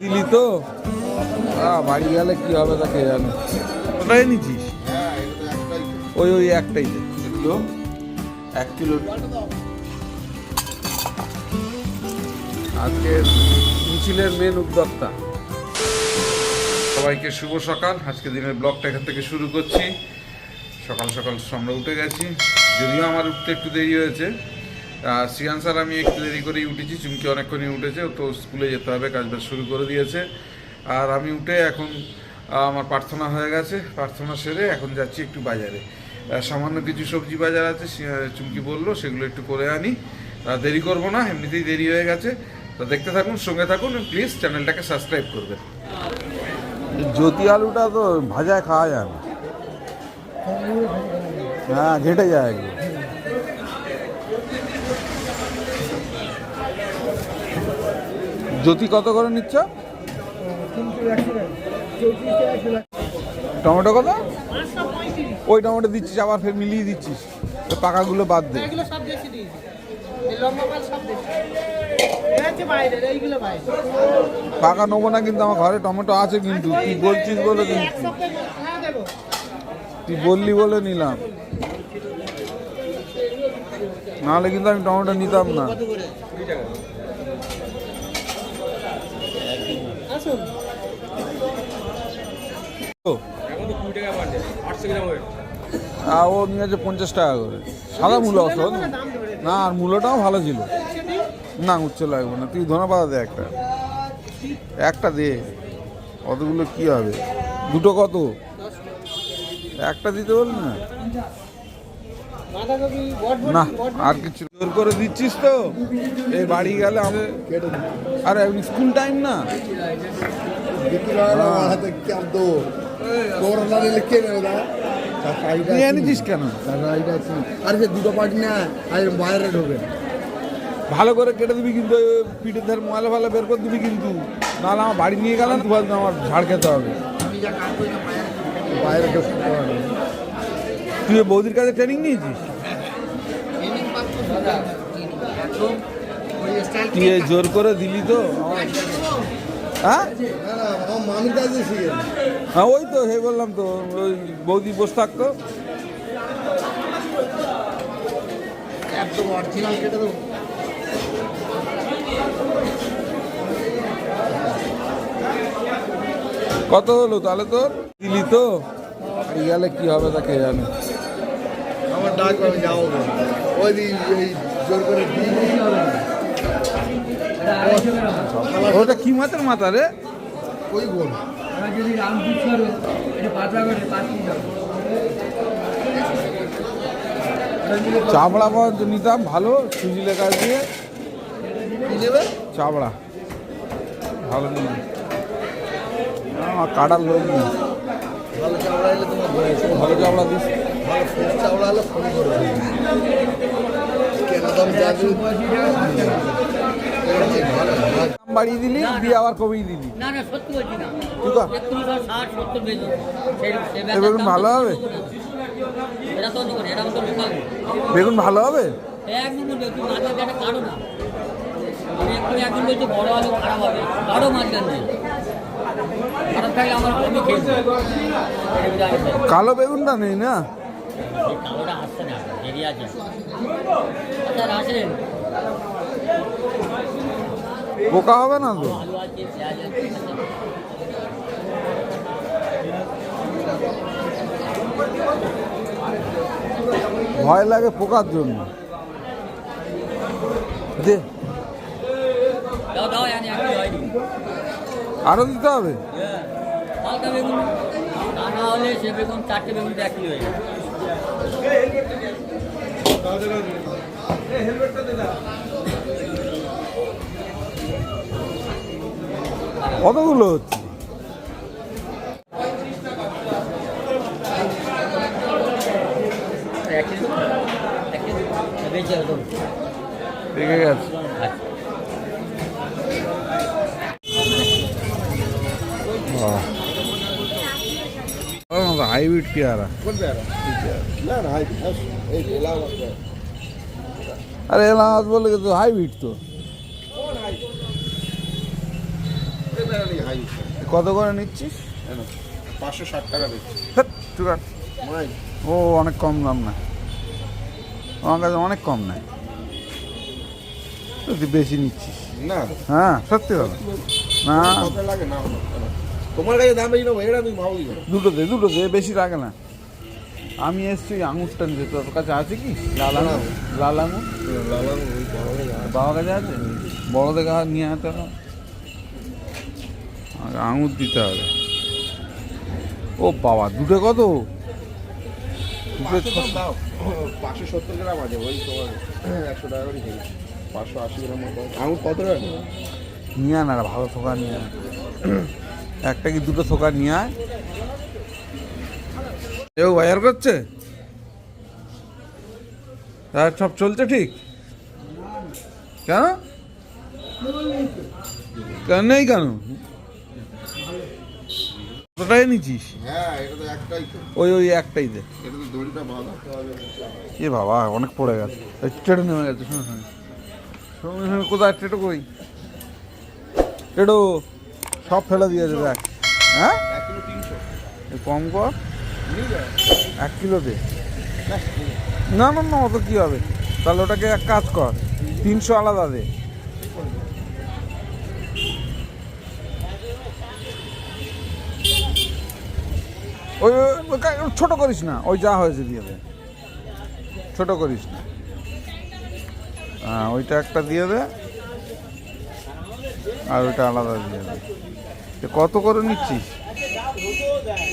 দিলি তো? বাড়ি গেলে কি হবে তা কে জানে ওটাই ওই ওই একটাই। তো? এক কিলো। আজকে মিছিলের মেন উদ্যোক্তা। সবাইকে শুভ সকাল। আজকে দিনের ব্লগটা এখান থেকে শুরু করছি। সকাল সকাল আমরা উঠে গেছি। যদিও আমার উঠতে একটু দেরি হয়েছে। শ্রিয়ান স্যার, আমি একটু দেরি করেই উঠেছি, চুমকি অনেকক্ষণই উঠেছে, তো স্কুলে যেতে হবে কাজবাজ শুরু করে দিয়েছে। আর আমি উঠে এখন আমার প্রার্থনা হয়ে গেছে, প্রার্থনা সেরে এখন যাচ্ছি একটু বাজারে। সামান্য কিছু সবজি বাজার আছে চুমকি বলল, সেগুলো একটু করে আনি। দেরি করব না, এমনিতেই দেরি হয়ে গেছে। তা দেখতে থাকুন, সঙ্গে থাকুন, প্লিজ চ্যানেলটাকে সাবস্ক্রাইব করবেন। জ্যোতি আলুটা তো ভাজায় খাওয়া যায় না। হ্যাঁ ঘেটে যায় একদম। জ্যোতি কত করে নিচ্ছ? টমেটো কত? ওই টমেটো দিচ্ছিস আবার ফের মিলিয়ে দিচ্ছিস। পাকাগুলো বাদ দে। পাকা নেব না কিন্তু আমার ঘরে টমেটো আছে কিন্তু। তুই বলছিস বলে কিন্তু তুই বললি বলে নিলাম। নাহলে কিন্তু আমি টমেটো নিতাম না। আসুন ও, ও নিয়েছে পঞ্চাশ টাকা করে। সাদা মূলো অসদ না আর মূলোটাও ভালো ছিল। না উচ্চ লাগবে না। তুই ধনা পাতা দে একটা। একটা দে। অতগুলো কি হবে? দুটো কত? একটা দিতে বললি না? না আর কিছু জোর করে দিচ্ছিস তো? এই বাড়ি গেলে আমি আরে স্কুল টাইম না? এনেছিস কেন? আরে সে দুটো পার্টি না আর বাইরে ঢোকে। ভালো করে কেটে দিবি কিন্তু পিঠের ধার ময়লা ফালা বের করে দিবি কিন্তু। নাহলে আমার বাড়ি নিয়ে গেলে না বলতো আমার ঝাড় খেতে হবে। বাইরে তুই বৌদির কাছে ট্রেনিং নিয়েছিস? তুই জোর করে দিলি তো? হ্যাঁ? হ্যাঁ ওই তো হে বললাম তো ওই বৌদি বসে থাকতো। একদম অরিজিনাল কেটে দেবো। কত হলো তাহলে তোর? দিলি তো? গেলে কি হবে তা কে জানে। ডাক আমি যাব ওই দিন এই জোর করে ওটা কি মাছের মাথা রে? ওই বল চাবড়া পর্যন্ত নিতাম, ভালো সুজি লেখা দিয়ে। চাবড়া। ভালো নিয়ে কাটার লোক নেই। ভালো চাওড়া এলে চাবড়া দিস। বাড়িয়ে দিলি দিয়ে আবার কমিয়ে দিলি? না সত্যি বলছি বেগুন ভালো হবে? বেগুন ভালো হবে। কালো বেগুনটা নেই না? এই আসছে না দেরি আছে। স্যার আসেন পোকা হবে না তো? ভয় লাগে পোকার জন্য। দে। আরও দিতে হবে? বেগুন না হলে সে বেগুন চারটে বেগুন একই হয়ে যাবে। কতগুলো? হচ্ছে একই একই বেঁচে একদম পেকে গেছে হাইব্রিড পেয়ারা না না এলাম আরে এলাহাবাদ বলে তো হাইব্রিড তো কত করে নিচ্ছিস পাঁচশো ষাট টাকা ও অনেক কম দাম না আমার কাছে অনেক কম নেয় তুই বেশি নিচ্ছিস না হ্যাঁ সত্যি কথা না লাগে? তোমার কাছে দাম বেশি নেব এটা তুমি ভাবো দুটো দে দুটো দে বেশি লাগে না। আমি এসছি ওই আঙুরটা নিতে তোর কাছে আছে কি? লাল আঙুর লাল আঙুর বাবার কাছে আছে। বড় দেখে আর নিয়ে আনতে হবে আঙুর দিতে হবে। ও বাবা দুটো কত? পাঁচশো সত্তর গ্রাম আছে ওই তোমার একশো টাকা করে পাঁচশো আশি গ্রাম মতো। আঙুর কত টাকা? নিয়ে আন ভালো থোকা নিয়ে আন। একটা কি দুটো থোকা নিয়ে আয়। কেউ বাজার করছে? তার সব চলছে ঠিক? কেন? কেন নেই কেন? কতটাই নিচ্ছিস? হ্যাঁ ওই ওই একটাই দে। এ বাবা অনেক পড়ে গেছে। টেটো নেমে গেছে শোনো শোনো কোথায়? টেটো কই? টেটো। সব ফেলে দিয়েছে দেখ। হ্যাঁ? এক তিনশো। কম কর। এক কিলো দে। না না না অত কী হবে? তাহলে ওটাকে এক কাজ কর তিনশো আলাদা দে। ওই ছোট করিস না ওই যা হয়েছে দিয়ে দে। ছোট করিস না। হ্যাঁ ওইটা একটা দিয়ে দে। আর ওইটা আলাদা দিয়ে দে এ কত করে নিচ্ছিস?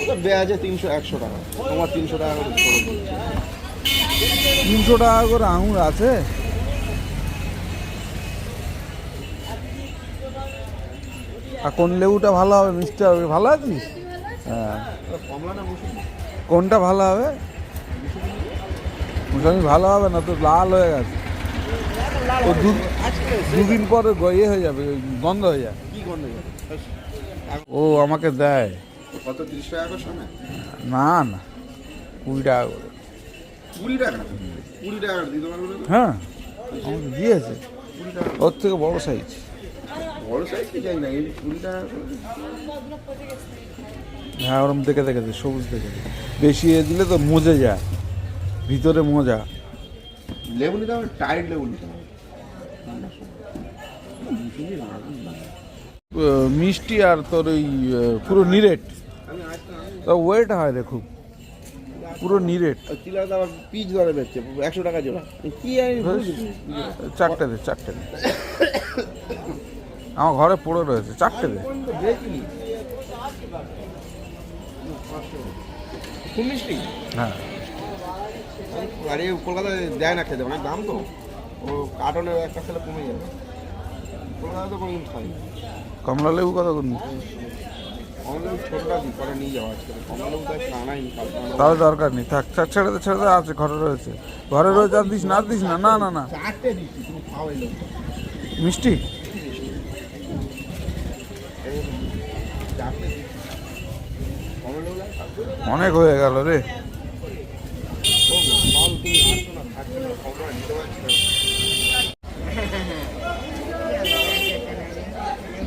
ওটা দেয়া তিনশো একশো টাকা। তোমার তিনশো টাকা করে তিনশো টাকা করে আঙুর আছে? আর কোন লেবুটা ভালো হবে মিষ্টি হবে? ভালো আছিস? হ্যাঁ। ওটা কোনটা ভালো হবে? মুসামি ভালো হবে না? তো লাল হয়ে গেছে। ও দু- দুদিন পরে ইয়ে হয়ে যাবে গন্ধ হয়ে যাবে। কি গন্ধ ও আমাকে দেয়। কত তিরিশ টাকা করে শোনা? না না কুড়ি টাকা করে। কুড়ি টাকা? কুড়ি টাকা দিতে পারবে হ্যাঁ আমাকে দিয়েছে। ওর থেকে বড় সাইজ বড় সাইজ কি চাই না এই কুড়ি টাকা হ্যাঁ ওরম দেখে দেখে সবুজ দেখে বেশি এ দিলে তো মজে যায়। ভিতরে মজা। লেবু নিতে হবে টাইট লেবু নিতে হবে। মিষ্টি আর তোর ওই পুরো নিরেট। তা ওয়েট হয় রে খুব। পুরো নিরেট। চিলার আবার পিচ ধরে বেচছে একশো টাকা জোড়া কি? চারটে দে চারটে দে। আমার ঘরে পড়ে রয়েছে চারটে দে? খুব মিষ্টি। হ্যাঁ। আরে কলকাতায় দেয় না খেতে অনেক দাম তো। ও কার্টনে একটা খেলে কমে যাবে কলকাতায় তো কোনো খাই কমলা লেবু কত করে নিচ্ছিস? অনলাইন ছোটটা দিই পরে নিয়ে যাওয়া আজকে কমলা লেবু তো আনাই কালকে আনাবো। তাহলে দরকার নেই থাক ছেড়ে দে ছেড়ে দে, আছে, ঘরে রয়েছে ঘরে রয়েছে, আর দিস না দিস না না না না মিষ্টি? অনেক হয়ে গেল রে ও, ফল তুমি আসছো না থাকছো না কমলা নিতে পারছি না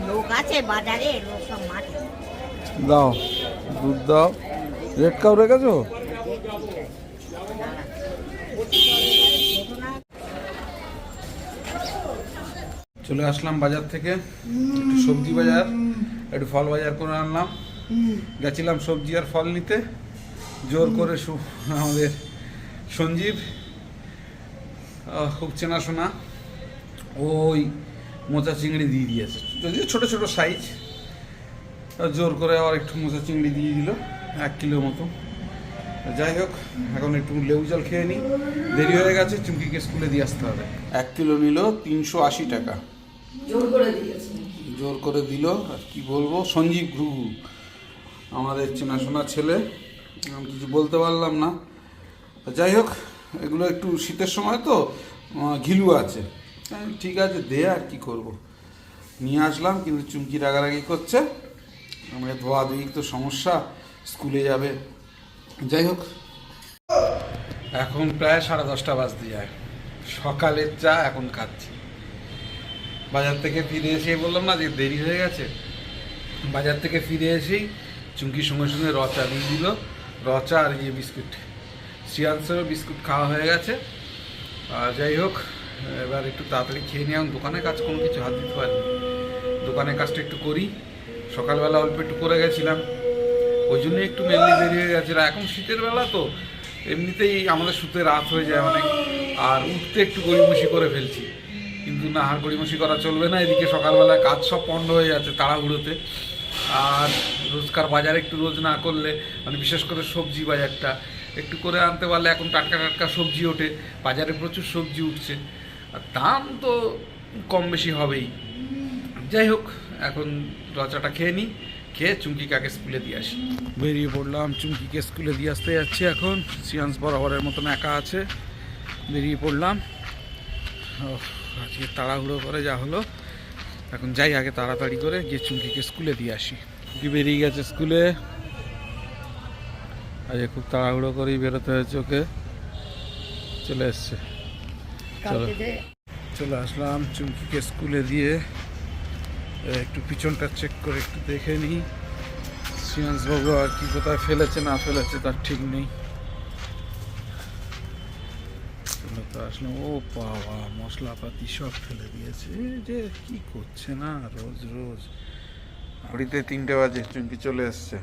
লোক আছে বাজারে দাও, দুধ দাও। রেড কাউ রেখেছো? চলে আসলাম বাজার থেকে। একটু সবজি বাজার, একটু ফল বাজার করে আনলাম। গেছিলাম সবজি আর ফল নিতে। জোর করে আমাদের সঞ্জীব খুব চেনাশোনা। ওই মোচা চিংড়ি দিয়ে দিয়েছে। যদিও ছোট ছোট সাইজ জোর করে আবার একটু মোচা চিংড়ি দিয়ে দিল এক কিলো মতো। যাই হোক এখন একটু লেবু জল খেয়ে নিই। দেরি হয়ে গেছে চুমকিকে স্কুলে দিয়ে আসতে হবে। এক কিলো নিল তিনশো আশি টাকা। জোর করে জোর করে দিল আর কি বলব সঞ্জীব ঘুঘু আমাদের চেনাশোনা ছেলে আমি কিছু বলতে পারলাম না। যাই হোক এগুলো একটু শীতের সময় তো ঘিলু আছে। ঠিক আছে, দে আর কি করব। নিয়ে আসলাম, কিন্তু চুমকি রাগারাগি করছে। আমাকে ধোয়া দিই তো সমস্যা, স্কুলে যাবে। যাই হোক। এখন প্রায় সাড়ে দশটা বাজতে যায়। সকালের চা, এখন খাচ্ছি। বাজার থেকে ফিরে এসে বললাম না যে দেরি হয়ে গেছে? বাজার থেকে ফিরে এসেই চুমকির সঙ্গে সঙ্গে রচা দিয়ে দিল। রচা আর ইয়ে বিস্কুট। সিয়ান্সেরও বিস্কুট খাওয়া হয়ে গেছে। আর যাই হোক এবার একটু তাড়াতাড়ি খেয়ে নিয়ে দোকানের কাজ কোনো কিছু হাত দিতে পারিনি। দোকানের কাজটা একটু করি। সকালবেলা অল্প একটু করে গেছিলাম। ওই জন্য একটু মেনলি দেরি হয়ে গেছিল এখন শীতের বেলা তো এমনিতেই আমাদের শুতে রাত হয়ে যায় অনেক। আর উঠতে একটু গড়িমসি করে ফেলছি। কিন্তু না, আর গড়িমসি করা চলবে না। এদিকে সকালবেলা কাজ সব পণ্ড হয়ে যাচ্ছে তাড়াহুড়োতে। আর রোজকার বাজার একটু রোজ না করলে মানে বিশেষ করে সবজি বাজারটা, একটু করে আনতে পারলে এখন টাটকা টাটকা সবজি ওঠে। বাজারে প্রচুর সবজি উঠছে। দাম তো কম বেশি হবেই। যাই হোক, এখন রচাটা খেয়ে নিই খেয়ে চুমকি কাকে স্কুলে দিয়ে আসি। বেরিয়ে পড়লাম, চুমকিকে স্কুলে দিয়ে আসতে যাচ্ছি এখন। সিয়ান্স বরাবরের মতন একা আছে। বেরিয়ে পড়লাম। আজকে তাড়াহুড়ো করে যা হলো। এখন যাই আগে তাড়াতাড়ি করে, গিয়ে চুমকিকে স্কুলে দিয়ে আসি। চুমকি বেরিয়ে গেছে স্কুলে। আজকে খুব তাড়াহুড়ো করেই বেরোতে হয়েছে ওকে। চলে এসছে। চলো। চলে আসলাম চুমকিকে স্কুলে দিয়ে। একটু পিছনটা চেক করে একটু দেখে নিই। বাবু আর কি কোথায় ফেলেছে না ফেলেছে তার ঠিক নেই। তো আসলাম। ও বাবা মশলাপাতি সব ফেলে দিয়েছে। যে কি করছে না রোজ রোজ। ঘড়িতে তিনটে বাজে চুমকি চলে এসছে।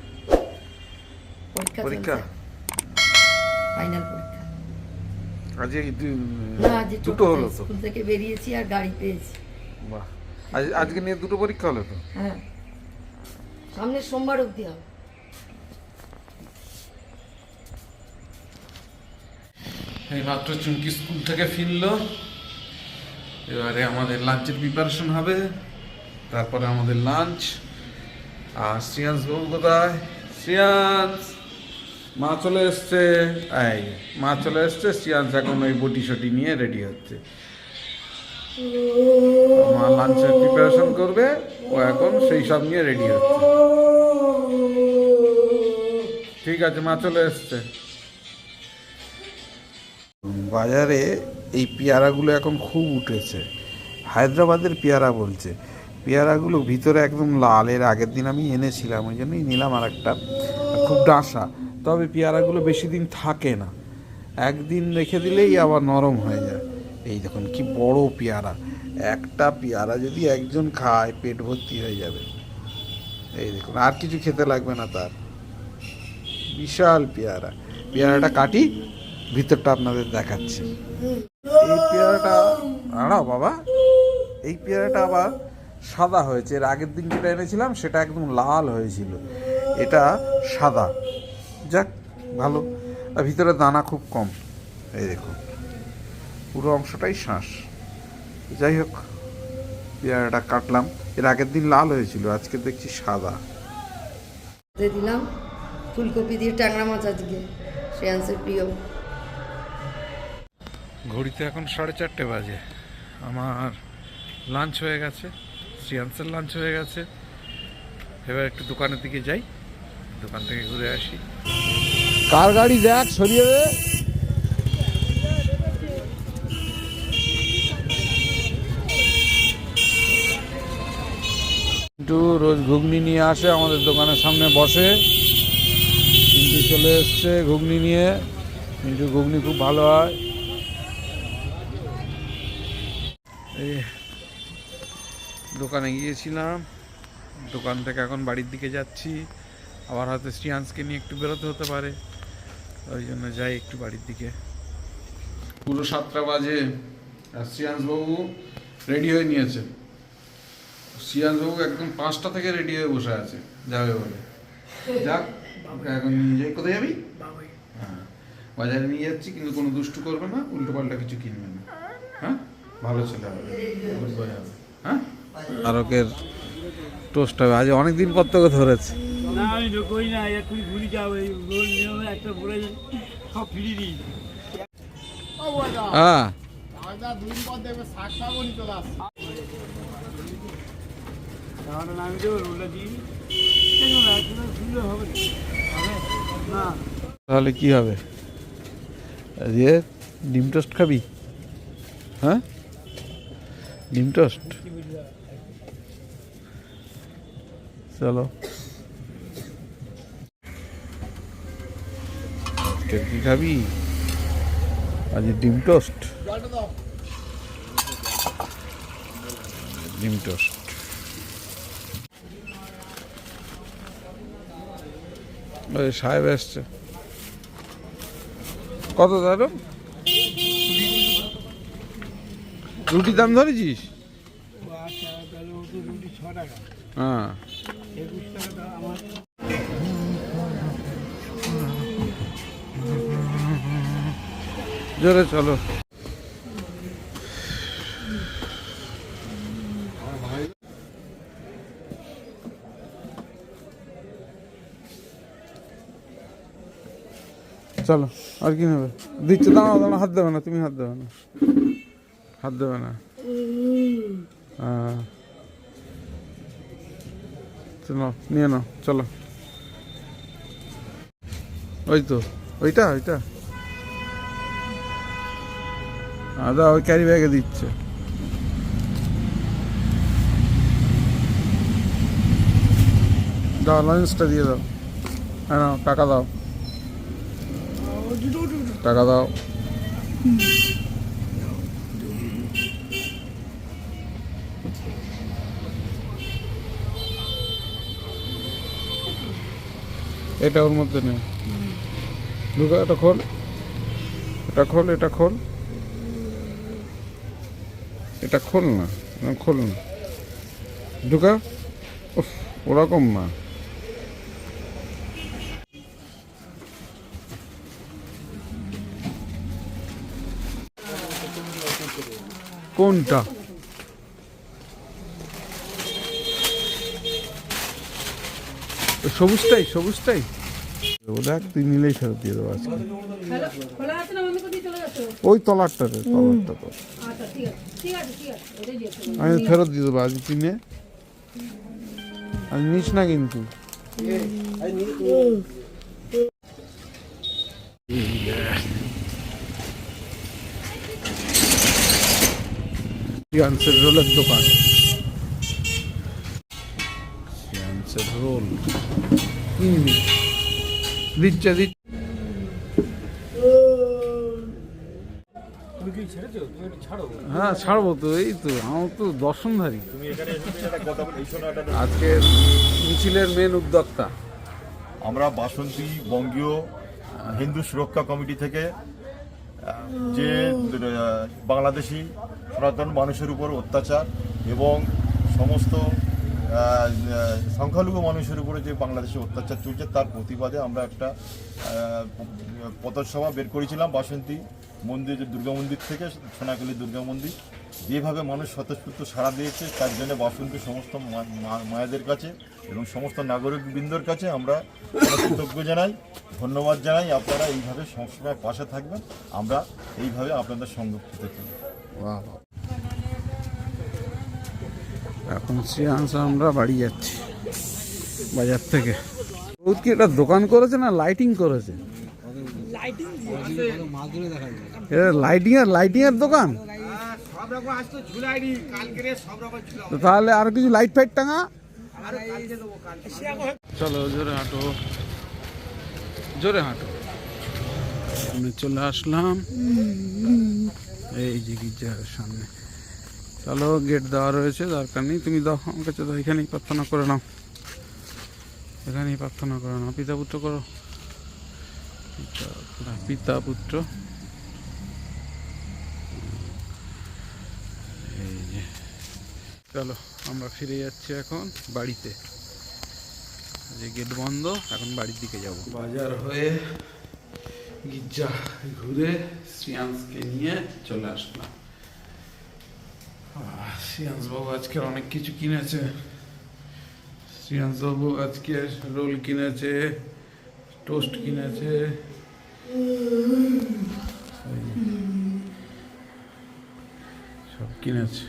পরীক্ষা ফাইনাল পরীক্ষা। আজকে দুটো হলো তো। স্কুল থেকে বেরিয়েছি আর গাড়ি পেয়েছি। বাহ। আজ আজকে নিয়ে দুটো পরীক্ষা হলো তো? হ্যাঁ। সামনের সোমবার অবধি হবে। এই মাত্র চুমকি স্কুল থেকে ফিরলো। এবারে আমাদের লাঞ্চের প্রিপারেশন হবে। তারপরে আমাদের লাঞ্চ আর শ্রিয়াংশ বাবু কোথায়? শ্রিয়াংশ! মা চলে এসছে। এই, মা চলে এসছে শ্রিয়াংশ এখন ওই বটি শটি নিয়ে রেডি হচ্ছে। মা লাঞ্চের প্রিপারেশন করবে, ও এখন সেই সব নিয়ে রেডি হচ্ছে। ঠিক আছে, মা চলে এসছে। বাজারে এই পেয়ারাগুলো এখন খুব উঠেছে। হায়দ্রাবাদের পেয়ারা বলছে। পেয়ারাগুলো ভিতরে একদম লাল, এর আগের দিন আমি এনেছিলাম, ওই জন্যই নিলাম আর একটা খুব ডাঁসা। তবে পেয়ারাগুলো বেশি দিন থাকে না। একদিন রেখে দিলেই আবার নরম হয়ে যায়। এই দেখুন কি বড় পেয়ারা। একটা পেয়ারা যদি একজন খায়, পেট ভর্তি হয়ে যাবে। এই দেখুন, আর কিছু খেতে লাগবে না তার। বিশাল পেয়ারা। পেয়ারাটা কাটি, ভিতরটা আপনাদের দেখাচ্ছি। এই পেয়ারাটা আড়াও বাবা। এই পেয়ারাটা আবার সাদা হয়েছে। এর আগের দিন যেটা এনেছিলাম, সেটা একদম লাল হয়েছিল। এটা সাদা। যাক ভালো। আর ভিতরে দানা খুব কম। এই দেখুন পুরো অংশটাই শ্বাস যাই হোক পেয়ারাটা কাটলাম। এর আগের দিন লাল হয়েছিল আজকে দেখছি সাদা। দিয়ে দিলাম ফুলকপি দিয়ে ট্যাংরা মাছ আজকে শ্রেয়াংসের প্রিয়। ঘড়িতে এখন সাড়ে চারটে বাজে। আমার লাঞ্চ হয়ে গেছে শ্রিয়ান্সের লাঞ্চ হয়ে গেছে। এবার একটু দোকানের দিকে যাই দোকান থেকে ঘুরে আসি। কার গাড়ি দেখ, সরিয়ে দে। কিন্তু রোজ ঘুগনি নিয়ে আসে, আমাদের দোকানের সামনে বসে। কিন্তু চলে এসছে ঘুগনি নিয়ে। কিন্তু ঘুগনি খুব ভালো হয়। দোকানে গিয়েছিলাম। দোকান থেকে এখন বাড়ির দিকে যাচ্ছি। আবার হয়তো শ্রিয়াংশকে নিয়ে একটু বেরোতে হতে পারে। ওই জন্য যাই একটু বাড়ির দিকে। পুরো সাতটা বাজে আর শ্রিয়াংশবাবু রেডি হয়ে নিয়েছে। সিয়াজবাবু একদম পাঁচটা থেকে রেডি হয়ে বসে আছে যাবে বলে। যাক এখন নিয়ে যাই। কোথায় যাবি? হ্যাঁ বাজারে নিয়ে যাচ্ছি কিন্তু কোনো দুষ্টু করবে না উল্টো পাল্টা কিছু কিনবে না। হ্যাঁ? ভালো ছেলে হবে। হ্যাঁ? তারকের টোস্ট হবে। আজ অনেক দিন পর তোকে ধরেছে। না আমি না তুই নিয়মে একটা বলে সব ফিরিয়ে দিই। হ্যাঁ তাহলে কি হবে? দিয়ে ডিম টোস্ট খাবি? হ্যাঁ? ডিম টোস্ট? চলো। আজকে কি খাবি? আজ ডিম টোস্ট। ডিম টোস্ট। ওই সাহেব এসছে। কত দাঁড়ো রুটি দাম ধরেছিস? হ্যাঁ। জোরে চলো। চলো, আর কি নেবে? দিচ্ছে দাঁড়াও দাঁড়াও হাত দেবে না, তুমি হাত দেবে না। হাত দেবে না। হ্যাঁ। নিয়ে নাও, চলো। ওই তো, ওইটা ওইটা। আদা ওই ক্যারি ব্যাগে দিচ্ছে। দাও লাঞ্চটা দিয়ে দাও। হ্যাঁ টাকা দাও। টাকা দাও। এটা ওর মধ্যে নেই। ঢুকা, এটা খোল। এটা খোল এটা খোল। এটা খোল না খোল না। ঢুকা। উফ, ওরকম না। কোনটা? সবুজটাই সবুজটাই। ও দেখ তুই নিলেই ফেরত দিয়ে দেবো আজকে। মনে ওই তলারটা তলারটা তো। আচ্ছা ঠিক আছে। আমি ফেরত দিয়ে দেবো আজ কিনে। আজ নিস না কিন্তু। রোলের দোকান। সিয়ান্সের রোল দিচ্ছে দিচ্ছে। হ্যাঁ ছাড়বো তো এই তো আমার তো দর্শনধারী। আজকে মিছিলের মেন উদ্যোক্তা। আমরা বাসন্তী বঙ্গীয় হিন্দু সুরক্ষা কমিটি থেকে যে বাংলাদেশি সনাতন মানুষের উপর অত্যাচার এবং সমস্ত সংখ্যালঘু মানুষের উপরে যে বাংলাদেশে অত্যাচার চলছে, তার প্রতিবাদে আমরা একটা পথসভা বের করেছিলাম, বাসন্তী মন্দির দুর্গা মন্দির থেকে সোনাকালী দুর্গা মন্দির। যেভাবে মানুষ স্বতঃস্ফূর্ত সাড়া দিয়েছে, তার জন্য বাসন্তী সমস্ত মায়েদের কাছে এবং সমস্ত নাগরিক বৃন্দর কাছে আমরা কৃতজ্ঞ জানাই, ধন্যবাদ জানাই। আপনারা এইভাবে সবসময় পাশে থাকবেন। আমরা এইভাবে আপনাদের সংরক্ষিত করি এখন সিয়ান্স আমরা বাড়ি যাচ্ছি, বাজার থেকে। বহুত কি একটা দোকান করেছে না লাইটিং করেছে? লাইটিং এর লাইটিং এর তাহলে আর কিছু লাইট ফাইট টাঙা? চলো, জোরে হাঁটো। জোরে হাঁটো। চলে আসলাম। এই যে গির্জার সামনে। চলো গেট দেওয়া রয়েছে, দরকার নেই। তুমি দাও, আমার কাছে দাও, এখানেই প্রার্থনা করে নাও। এখানেই প্রার্থনা করে নাও। পিতা পুত্র করো। পিতা- পিতা পুত্র। এই চলো, আমরা ফিরে যাচ্ছি এখন বাড়িতে। যে গেট বন্ধ, এখন বাড়ির দিকে যাব। বাজার হয়ে গির্জা ঘুরে শ্রিয়াংশকে নিয়ে চলে আসলাম। বাবু আজকে অনেক কিছু কিনেছে শ্রিয়াংশ বাবু আজকে রোল কিনেছে টোস্ট কিনেছে সব কিনেছে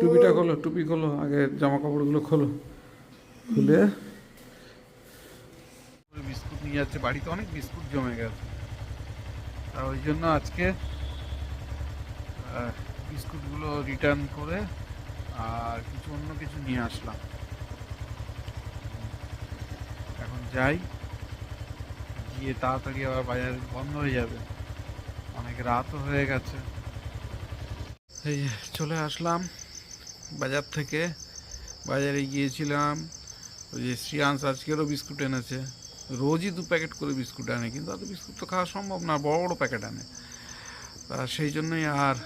টুপিটা খোলো টুপি খোলো আগে জামা কাপড়গুলো খোলো খুলে বিস্কুট নিয়ে যাচ্ছে বাড়িতে অনেক বিস্কুট জমে গেছে আর ওই জন্য আজকে বিস্কুটগুলো রিটার্ন করে আর কিছু অন্য কিছু নিয়ে আসলাম। এখন যাই, গিয়ে তাড়াতাড়ি আবার বাজার বন্ধ হয়ে যাবে। অনেক রাতও হয়ে গেছে। এই, চলে আসলাম বাজার থেকে। বাজারে গিয়েছিলাম, ওই যে শ্রিয়াংশ আজকেরও বিস্কুট এনেছে। রোজই দু প্যাকেট করে বিস্কুট আনে, কিন্তু অত বিস্কুট তো খাওয়া সম্ভব না, বড় বড় প্যাকেট আনে। তা সেই জন্যই আর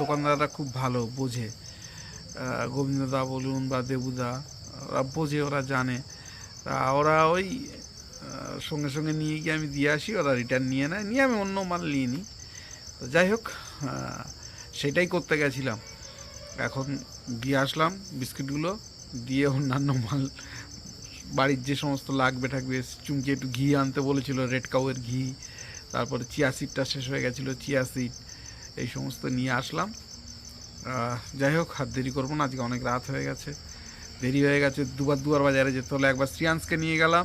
দোকানদাররা খুব ভালো বোঝে। গোবিন্দদা বলুন বা দেবুদা, ওরা বোঝে, ওরা জানে। তা ওরা ওই সঙ্গে সঙ্গে নিয়ে গিয়ে আমি দিয়ে আসি, ওরা রিটার্ন নিয়ে নেয়। নিয়ে আমি অন্য মাল নিয়ে নিই। তো যাই হোক সেটাই করতে গেছিলাম। এখন দিয়ে আসলাম বিস্কিটগুলো, দিয়ে অন্যান্য মাল বাড়ির যে সমস্ত লাগবে থাকবে চুমকি একটু ঘি আনতে বলেছিল রেড কাউয়ের ঘি। তারপরে চিয়া সিডটা শেষ হয়ে গেছিল চিয়া সিড এই সমস্ত নিয়ে আসলাম। যাই হোক হাত দেরি করব না, আজকে অনেক রাত হয়ে গেছে। দেরি হয়ে গেছে, দুবার দুবার বাজারে যেতে হলো একবার শ্রিয়াংশকে নিয়ে গেলাম।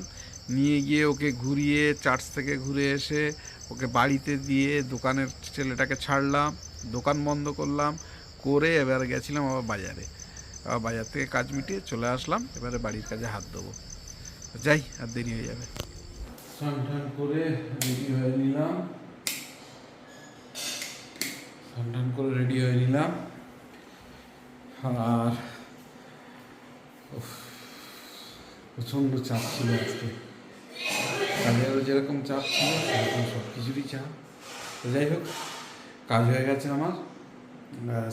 নিয়ে গিয়ে ওকে ঘুরিয়ে চার্চ থেকে ঘুরে এসে ওকে বাড়িতে দিয়ে দোকানের ছেলেটাকে ছাড়লাম, দোকান বন্ধ করলাম, করে এবারে গেছিলাম আবার বাজারে। আবার বাজার থেকে কাজ মিটিয়ে চলে আসলাম, এবারে বাড়ির কাজে হাত দেবো। যাই, আর দেরি হয়ে যাবে। স্নান টান করে রেডি হয়ে নিলাম। স্নান টান করে রেডি হয়ে নিলাম। আর প্রচণ্ড চাপ ছিল আজকে। কাজেরও যেরকম চাপ ছিল, সেরকম সব কিছুরই চাপ। যাই হোক, কাজ হয়ে গেছে আমার।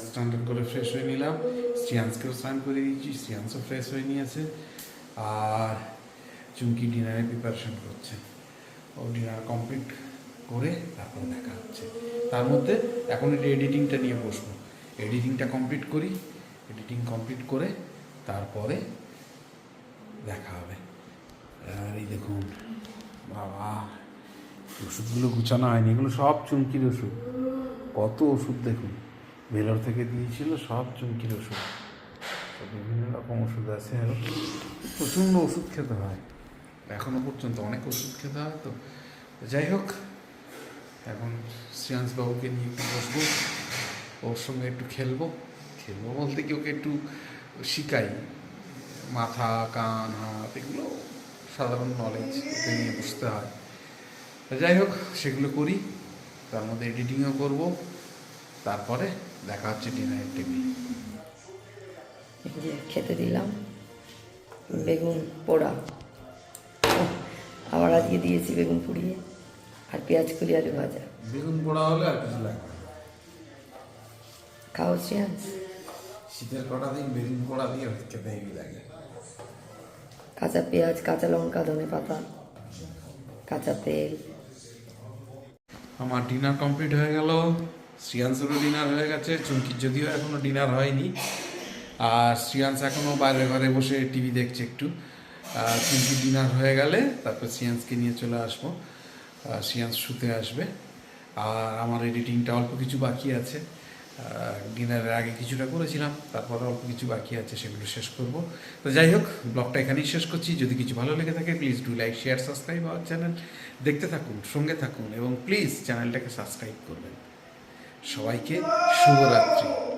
স্নান টান করে ফ্রেশ হয়ে নিলাম। শ্রিয়াংসকেও স্নান করে দিয়েছি শ্রিয়াংসও ফ্রেশ হয়ে নিয়েছে। আর চুমকি ডিনারের প্রিপারেশন করছে। ও ডিনার কমপ্লিট করে তারপর দেখা হচ্ছে। তার মধ্যে এখন এটা এডিটিংটা নিয়ে বসবো। এডিটিংটা কমপ্লিট করি এডিটিং কমপ্লিট করে তারপরে দেখা হবে। আর এই দেখুন, বাবা, ওষুধগুলো গুছানো হয়নি। এগুলো সব চুমকির ওষুধ। কত ওষুধ দেখুন। ভেলোর থেকে দিয়েছিল সব চুমকির ওষুধ। বিভিন্ন রকম ওষুধ আছে। প্রচণ্ড ওষুধ খেতে হয়। এখনও পর্যন্ত অনেক ওষুধ খেতে হয় তো যাই হোক, এখন শ্রেয়াংশ বাবুকে নিয়ে একটু বসবো, ওর সঙ্গে একটু খেলব। খেলব বলতে কি ওকে একটু শিখাই। মাথা, কান, হাত এগুলো সাধারণ নলেজ ওকে নিয়ে বসতে হয়। যাই হোক, সেগুলো করি, তার মধ্যে এডিটিংও করব, তারপরে দেখা হচ্ছে ডিনারের টেবিল খেতে দিলাম, বেগুন পোড়া। আবার আজকে দিয়েছি বেগুন পুড়িয়ে আর পেঁয়াজ কুলি আলু ভাজা। বেগুন পোড়া হলে আর কিছু লাগবে। খাও শ্রেয়াংশ শীতের কটা দিন বেগুন পোড়া দিয়ে খেতে হেভি লাগে। কাঁচা পেঁয়াজ কাঁচা লঙ্কা ধনে পাতা কাঁচা তেল। আমার ডিনার কমপ্লিট হয়ে গেল। শ্রিয়াংসেরও ডিনার হয়ে গেছে। চুমকির যদিও এখনও ডিনার হয়নি। আর শ্রিয়াংস এখনও বাইরে ঘরে বসে টিভি দেখছে একটু। চুমকির ডিনার হয়ে গেলে তারপর শ্রিয়াংসকে নিয়ে চলে আসব। শ্রিয়াংস শুতে আসবে। আর আমার এডিটিংটা অল্প কিছু বাকি আছে। ডিনারের আগে কিছুটা করেছিলাম, তারপর অল্প কিছু বাকি আছে, সেগুলো শেষ করব। তো যাই হোক, ব্লগটা এখানেই শেষ করছি। যদি কিছু ভালো লেগে থাকে please do like share subscribe our channel দেখতে থাকুন, সঙ্গে থাকুন, এবং প্লিজ চ্যানেলটাকে সাবস্ক্রাইব করবেন। সবাইকে শুভরাত্রি।